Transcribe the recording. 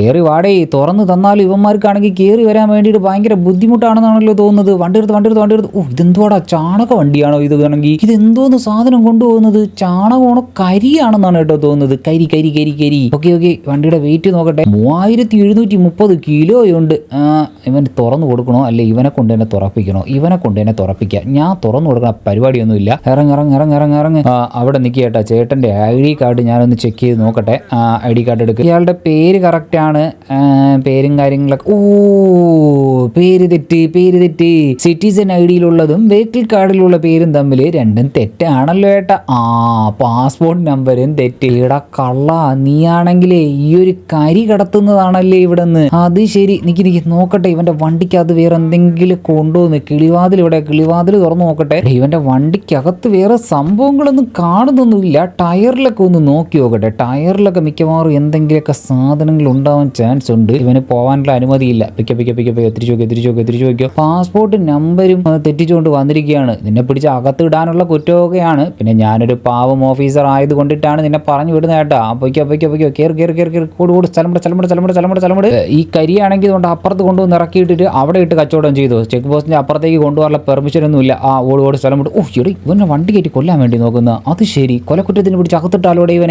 കയറി വാടേ തുറന്ന് തന്നാലും ഇവന്മാർക്കാണെങ്കിൽ കയറി വരാൻ വേണ്ടിയിട്ട് ഭയങ്കര ബുദ്ധിമുട്ടാണെന്നാണല്ലോ തോന്നുന്നത്. വണ്ടി എടുത്ത് വണ്ടി എടുത്ത് വണ്ടി എടുത്ത് ഓ ഇതെന്തോടാ ചാണക വണ്ടിയാണോ ഇത് വേണമെങ്കിൽ? ഇത് എന്തോന്ന് സാധനം കൊണ്ടുപോകുന്നത്? ചാണകമാണോ കരിയാണെന്നാണ് കേട്ടോ തോന്നുന്നത്. കരി കരി കരി കരി. ഓക്കെ ഓക്കെ വണ്ടിയുടെ വെയിറ്റ് നോക്കട്ടെ. മൂവായിരത്തി എഴുന്നൂറ്റി മുപ്പത് കിലോയുണ്ട്. ആ, ഇവൻ തുറന്നു കൊടുക്കണോ? അല്ലെ ഇവനെ കൊണ്ട് തന്നെ തുറപ്പിക്കണോ? ഇവനെ കൊണ്ട് തന്നെ തുറപ്പിക്കാം ഞാൻ തുറന്നു കൊടുക്കണ പരിപാടിയൊന്നുമില്ല. ഇറങ്ങ് ഇറങ്ങ് ഇറങ്ങ് ഇറങ്ങ് ഇറങ്ങ്. ആ, അവിടെ നിൽക്കുക ചേട്ടന്റെ ഐ ഡി കാർഡ് ഞാനൊന്ന് ചെക്ക് ചെയ്ത് നോക്കട്ടെ. ഐ ഡി കാർഡ് എടുക്കുക ഇയാളുടെ പേര് കറക്റ്റാണ് പേരും കാര്യങ്ങളൊക്കെ. ഓ പേര് തെറ്റ് പേര് തെറ്റ്. സിറ്റിസൺ ഐ ഡിയിലുള്ളതും വെഹിക്കിൾ കാർഡിലുള്ള പേരും തമ്മിൽ രണ്ടും തെറ്റാണല്ലോ ഏട്ടാ. ആ പാസ്പോർട്ട് നമ്പരും തെറ്റ്. ഇടാ കള്ള നീയാണെങ്കിലേ ഈ ഒരു കരി കടത്തുന്നതാണല്ലേ ഇവിടെ നിന്ന് അത് ശരി. നിക്ക് നിക്ക് നോക്കട്ടെ. ഇവന്റെ വണ്ടിക്കകത്ത് വേറെ എന്തെങ്കിലും കൊണ്ടുവന്ന് കിളിവാതിൽ ഇവിടെ കിളിവാതിൽ തുറന്നു നോക്കട്ടെ. ഇവന്റെ വണ്ടിക്കകത്ത് വേറെ സംഭവങ്ങളൊന്നും കാണുന്നൊന്നുമില്ല. ടയറിലൊക്കെ ഒന്ന് നോക്കി നോക്കട്ടെ. ടയറിലൊക്കെ മിക്കവാറും എന്തെങ്കിലുമൊക്കെ സാധനങ്ങൾ ഉണ്ടാവാൻ ചാൻസ് ഉണ്ട്. ഇവന് പോകാനുള്ള അനുമതിയില്ല. പിക്ക പിക്ക പിക്ക തിരിച്ചു തിരിച്ചു നോക്കുക തിരിച്ചു നോക്കുക പാസ്പോർട്ട് നമ്പരും തെറ്റിച്ചുകൊണ്ട് വന്നിരിക്കുകയാണ്. നിന്നെ പിടിച്ച് അകത്ത് ഇടാനുള്ള കുറ്റമൊക്കെയാണ്. പിന്നെ ഞാനൊരു പാവം ഓഫീസർ ആയത് കൊണ്ടിട്ടാണ് നിന്നെ പറഞ്ഞു വിടുന്നത് കേട്ടോ. അപ്പോയ്ക്കോ അപ്പോയ്ക്കോ അപ്പോയ്ക്കോ കയറി കയറി കയറി കയറി കൂട് കൂട്. സ്ഥലം സ്ഥലമുണ്ട് സ്ഥലം സ്ഥലമുണ്ട് സ്ഥലം സ്ഥലം സ്ഥലം ഈ കരിയാണെങ്കിൽ അതുകൊണ്ട് അപ്പുറത്ത് കൊണ്ടുവന്ന് ഇറക്കിയിട്ടിട്ട് അവിടെ ഇട്ട് കച്ചവടം ചെയ്തു. ചെക്ക് പോസ്റ്റിന്റെ അപ്പുറത്തേക്ക് കൊണ്ടുപോകാനുള്ള പെർമിഷൻ ഒന്നും ഇല്ല ആ ഓട് ഓട് സ്ഥലം വിട്ട് ഓ എടി വണ്ടി കയറ്റി കൊല്ലാൻ വേണ്ടി നോക്കുന്ന. അത് ശരി. കൊലക്കുറ്റത്തിന് പിടിച്ച് അകത്തിട്ടാലോടെ ഇവനെ.